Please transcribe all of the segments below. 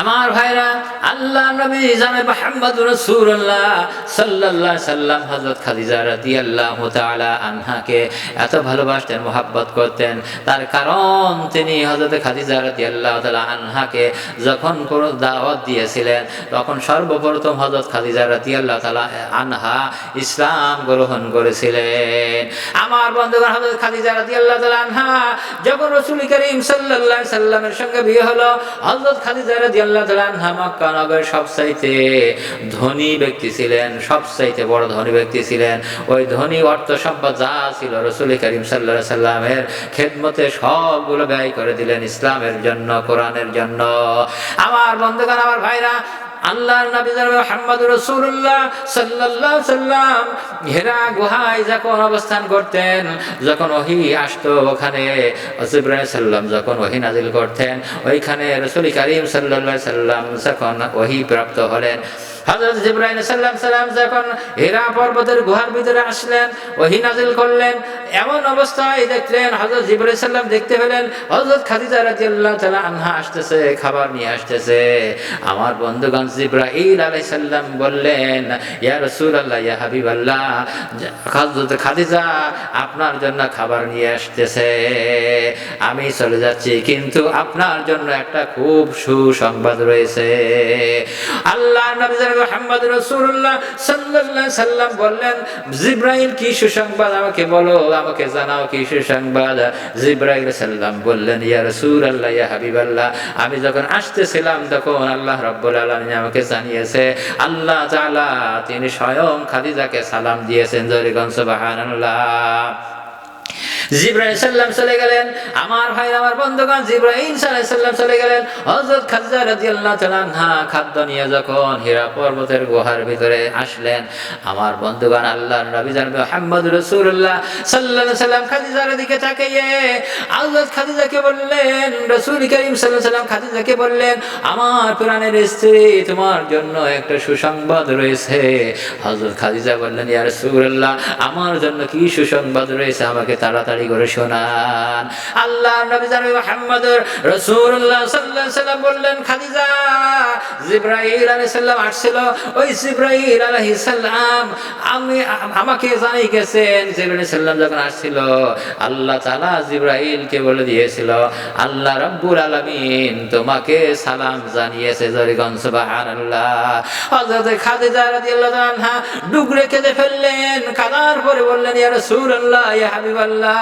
আমার ভাইরা, আল্লাহ নবী জানে মোহাম্মদ রাসূলুল্লাহ সাল্লাল্লাহু সাল্লাম, হযরত খাদিজা রাদিয়াল্লাহু তাআলা আনহাকে এত ভালোবাসতেন, মোহাব্বত করতেন। তার কারণ তিনি হযরত খাদিজা রাদিয়াল্লাহু তাআলা আনহাকে যখন কোনো দাওয়াত দিয়েছিলেন, তখন সর্বপ্রথম হযরত খাদিজা রাদিয়াল্লাহু তাআলা আনহা ইসলাম গ্রহণ করেছিলেন। আমার বন্ধুগণ, হযরত খাদিজা রাদিয়াল্লাহু তাআলা আনহা যখন রাসূল করিম সাল্লাল্লাহু সাল্লামের সঙ্গে বিয়ে হলো, হযরত খাদিজা রাদিয়াল্লাহু নগরের সবচাইতে ধনী ব্যক্তি ছিলেন, সবচাইতে বড় ধনী ব্যক্তি ছিলেন। ওই ধনী অর্থ সম্পদ যা ছিল রসুল করিম সাল্লাল্লাহু সাল্লামের খেদমতে সবগুলো ব্যয় করে দিলেন ইসলামের জন্য, কোরআনের জন্য। আমার বন্ধুগণ, আমার ভাইরা আল্লাহর নবী সাল্লাম হেরা গুহায় যখন অবস্থান করতেন, যখন ওহি আসতো ওখানে ইব্রাহিম সাল্লাম যখন ওহি নাজিল করতেন, ওইখানে রাসূল করিম সাল্লাল্লাহু সাল্লাম যখন ওহি প্রাপ্ত হলেন, হযরত জিবরাইল সাল্লাম সাল্লাম যখন হীরা পর্বতের গুহার ভিতরে আসলেন, ওহি নাজিল করলেন এমন অবস্থায় দেখলেন জিবরাইল সাল্লাম দেখতে পেলেন, হযরত খাদিজা রাদিয়াল্লাহু তাআলা আনহা আসতেছে, খাবার নিয়ে আসতেছে। আমার বন্ধুগণ জিবরাইল আলাইহিস সালাম বললেন, ইয়া রাসূলুল্লাহ, ইয়া হাবিবাল্লাহ হযরত খাদিজা আপনার জন্য খাবার নিয়ে আসতেছে। আমি চলে যাচ্ছি, কিন্তু আপনার জন্য একটা খুব সুসংবাদ রয়েছে। আল্লাহ মুহাম্মদ রাসূলুল্লাহ সাল্লাল্লাহু সাল্লাম বললেন, জিব্রাইল, কি সুসংবাদ আমাকে বলো আমাকে জানাও কি সুসংবাদ জিব্রাইল সাল্লাম বললেন, ইয়া আল্লাহ ইয়া হাবিবাল্লাহ। আমি যখন আসতেছিলাম, তখন আল্লাহ রব্বুল আলমী আমাকে জানিয়েছে, আল্লাহ তালা তিনি স্বয়ং খাদিজাকে সালাম দিয়েছেন জরিগঞ্জ বাহান সুবহানাল্লাহ। জিব্রাহিম চলে গেলেন। আমার ভাই, আমার বন্ধুগণ জিব্রাহিম সাল্লাম চলে গেলেন। রাদিয়াল্লাহু তাআলা খাদ্য নিয়ে যখন হীরা পর্বতের গুহার ভিতরে আসলেন, আমার বন্ধুগণ জানবে সাল্লাম খাদিজার দিকে তাকিয়ে খাদিজাকে বললেন করিম খাদিজাকে বললেন, আমার স্ত্রী, তোমার জন্য একটা সুসংবাদ রয়েছে। হযরত খাদিজা বললেন, ইয়া আমার জন্য কি সুসংবাদ রয়েছে? আমাকে তাড়াতাড়ি করে শোনান আল্লাহ নবী জানাবি সাল্লাল্লাহু আলাইহি সাল্লাম বললেন, খাদিজা, জিব্রাইল আলাইহিস সালাম আসছিল। ওই জিব্রাইল আলাইহিস সালাম আমি, আমাকে জানাই গেছেন, জিব্রাইল আলাইহিস সালাম যখন আসছিল, আল্লাহ তাআলা জিব্রাইলকে বলে দিয়েছিল, আল্লাহ রাব্বুল আলামিন তোমাকে সালাম জানিয়েছে জরিগন সুবহানাল্লাহ। হযরত খাদিজা রাদিয়াল্লাহু ডুগরে কেঁদে ফেললেন, কাদার পরে বললেন, ইয়া রাসূলুল্লাহ, ইয়া হাবিবাল্লাহ।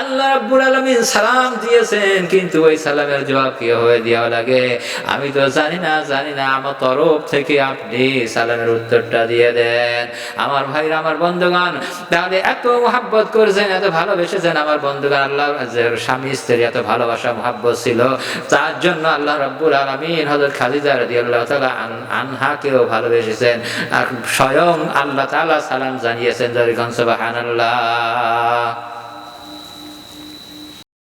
আল্লাহ রাব্বুল আলামিন সালাম দিয়েছেন, কিন্তু ওই সালামের জবাব কি হয়ে দেওয়া লাগে? আমি তো জানি না জানি না। আমার তরফ থেকে আপনি সালামের উত্তরটা দিয়ে দেন। আমার ভাইরা, আমার বন্ধুগণ, তাহলে এত মোহাব্বত করেছেন, এত ভালোবেসেছেন আমার বন্ধুগণ আল্লাহ স্বামী স্ত্রী এত ভালোবাসা, মোহাব্বত ছিল। তার জন্য আল্লাহ রাব্বুল আলামিন হযরত খাদিজা রাদিয়াল্লাহু তাআলা আন- আনহাকেও ভালোবেসেছেন। আর স্বয়ং আল্লাহ তাআলা সালাম জানিয়েছেন জরিগন সুবহানাল্লাহ।